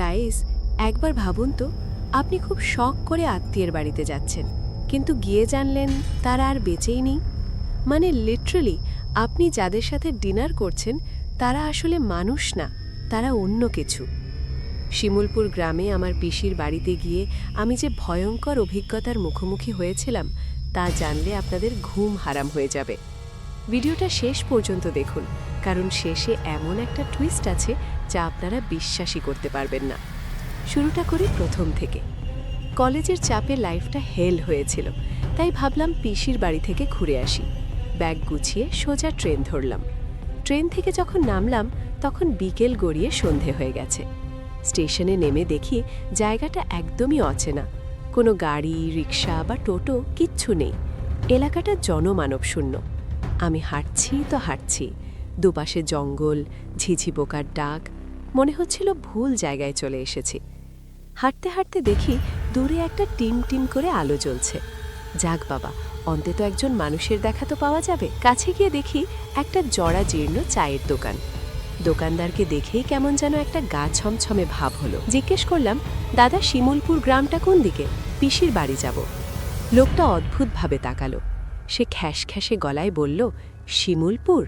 Guys একবার ভাবুন তো, আপনি খুব শখ করে আত্মীয়ের বাড়িতে যাচ্ছেন, কিন্তু গিয়ে জানলেন তারা আর বেঁচেই নেই। মানে লিটারালি আপনি যাদের সাথে ডিনার করছেন, তারা আসলে মানুষ না, তারা অন্য কিছু। শিমুলপুর গ্রামে আমার পিসির বাড়িতে গিয়ে আমি যে ভয়ঙ্কর অভিজ্ঞতার মুখোমুখি হয়েছিলাম, তা জানলে আপনাদের ঘুম হারাম হয়ে যাবে। ভিডিওটা শেষ পর্যন্ত দেখুন, কারণ শেষে এমন একটা টুইস্ট আছে যা আপনারা বিশ্বাসই করতে পারবেন না। শুরুটা করি প্রথম থেকে। কলেজের চাপে লাইফটা হেল হয়েছিল, তাই ভাবলাম পিসির বাড়ি থেকে ঘুরে আসি। ব্যাগ গুছিয়ে সোজা ট্রেন ধরলাম। ট্রেন থেকে যখন নামলাম, তখন বিকেল গড়িয়ে সন্ধে হয়ে গেছে। স্টেশনে নেমে দেখি জায়গাটা একদমই অচেনা। কোনো গাড়ি রিক্সা বা টোটো কিচ্ছু নেই। এলাকাটা জনমানব শূন্য। আমি হাঁটছি তো হাঁটছি। দুপাশে জঙ্গল, ঝিঝি পোকার ডাক মনে হচ্ছিল ভুল জায়গায় চলে এসেছি। হাঁটতে হাঁটতে দেখি দূরে একটা টিম টিম করে আলো জ্বলছে। যাক বাবা, অন্তত একজন মানুষের দেখা তো পাওয়া যাবে। কাছে গিয়ে দেখি একটা জরা জীর্ণ চায়ের দোকান। দোকানদারকে দেখেই কেমন যেন একটা গা ছমছমে ভাব হলো। জিজ্ঞেস করলাম, দাদা, শিমুলপুর গ্রামটা কোন দিকে? পিসির বাড়ি যাব। লোকটা অদ্ভুতভাবে তাকালো। সে খ্যাস খ্যাসে গলায় বলল, শিমুলপুর?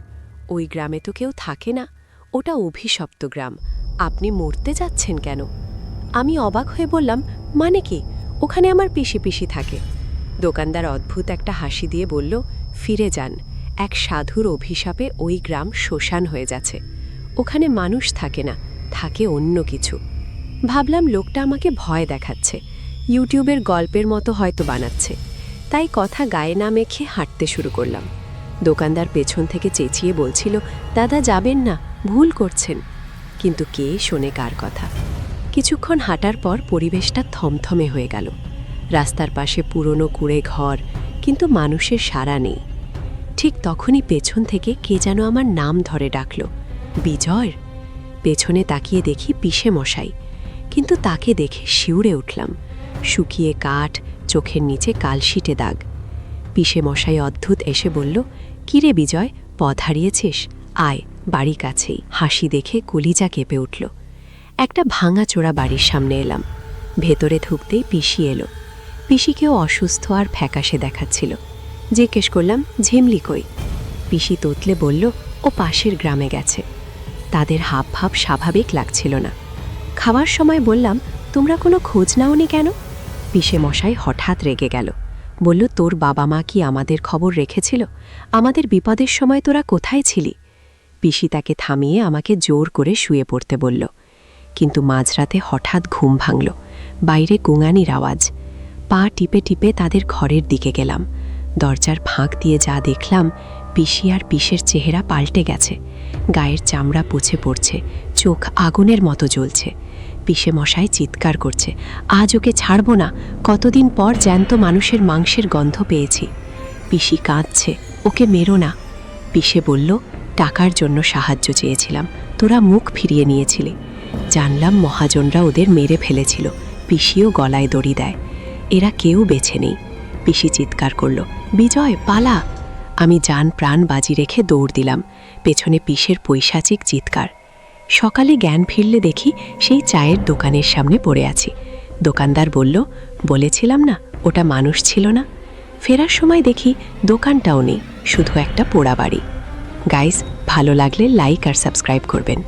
ওই গ্রামে তো কেউ থাকে না। ওটা অভিশপ্ত গ্রাম। আপনি মরতে যাচ্ছেন কেন? আমি অবাক হয়ে বললাম মানে কি? ওখানে আমার পিসি পিসি থাকে। দোকানদার অদ্ভুত একটা হাসি দিয়ে বলল, ফিরে যান। এক সাধুর অভিশাপে ওই গ্রাম শ্মশান হয়ে যাচ্ছে। ওখানে মানুষ থাকে না, থাকে অন্য কিছু। ভাবলাম লোকটা আমাকে ভয় দেখাচ্ছে। ইউটিউবের গল্পের মতো হয়তো বানাচ্ছে। তাই কথা গায়ে না মেখে হাঁটতে শুরু করলাম। দোকানদার পেছন থেকে চেঁচিয়ে বলছিল, দাদা, যাবেন না। ভুল করছেন। কিন্তু কে শোনে কার কথা? কিছুক্ষণ হাঁটার পর পরিবেশটা থমথমে হয়ে গেল। রাস্তার পাশে পুরনো কুড়ে ঘর, কিন্তু মানুষের সাড়া নেই। ঠিক তখনই পেছন থেকে কে যেন আমার নাম ধরে ডাকল। বিজয়? পেছনে তাকিয়ে দেখি পিষে মশাই। কিন্তু তাকে দেখে শিউরে উঠলাম। শুকিয়ে কাঠ, চোখের নিচে কালশিটে দাগ। পিষে মশাই অদ্ভুত এসে বলল, কিরে বিজয়, পথ হারিয়েছিস? আয়। বাড়ি কাছেই। হাসি দেখে কলিজা কেঁপে উঠল। একটা ভাঙাচোরা বাড়ির সামনে এলাম। ভেতরে ঢুকতেই পিসি এলো। পিসিকেও অসুস্থ আর ফ্যাকাশে দেখাচ্ছিল। জিজ্ঞেস করলাম, ঝিমলি কই? পিসি তোতলে বলল, ও পাশের গ্রামে গেছে। তাদের হাব ভাব স্বাভাবিক লাগছিল না। খাওয়ার সময় বললাম, তোমরা কোনো খোঁজ নাওনি কেন? পিসে মশাই হঠাৎ রেগে গেল। বলল, তোর বাবা মা কি আমাদের খবর রেখেছিল? আমাদের বিপদের সময় তোরা কোথায় ছিলি? পিসি তাকে থামিয়ে আমাকে জোর করে শুয়ে পড়তে বলল। কিন্তু মাঝরাতে হঠাৎ ঘুম ভাঙল। বাইরে গুঙানির আওয়াজ। পা টিপে টিপে তাদের ঘরের দিকে গেলাম। দরজার ফাঁক দিয়ে যা দেখলাম, পিসি আর পিসের চেহারা পাল্টে গেছে। গায়ের চামড়া পুছে পড়ছে, চোখ আগুনের মতো জ্বলছে। পিসে মশায় চিৎকার করছে, আজ ওকে ছাড়ব না, কতদিন পর জ্যান্ত মানুষের মাংসের গন্ধ পেয়েছি। পিসি কাঁদছে, ওকে মেরো না। পিসে বলল টাকার জন্য সাহায্য চেয়েছিলাম। তোরা মুখ ফিরিয়ে নিয়েছিলি। জানলাম মহাজনরা ওদের মেরে ফেলেছিল। পিসিও গলায় দড়ি দেয়। এরা কেউ বেছে নেই। পিসি চিৎকার করল, বিজয়, পালা! আমি যান প্রাণ বাজি রেখে দৌড় দিলাম। পেছনে পিসের পৈশাচিক চিৎকার। সকালে জ্ঞান ফিরলে দেখি সেই চায়ের দোকানের সামনে পড়ে আছি। দোকানদার বলল, বলেছিলাম না, ওটা মানুষ ছিল না। ফেরার সময় দেখি দোকানটাও নেই, শুধু একটা পোড়া বাড়ি গাইস ভালো লাগলে লাইক আর সাবস্ক্রাইব করবেন।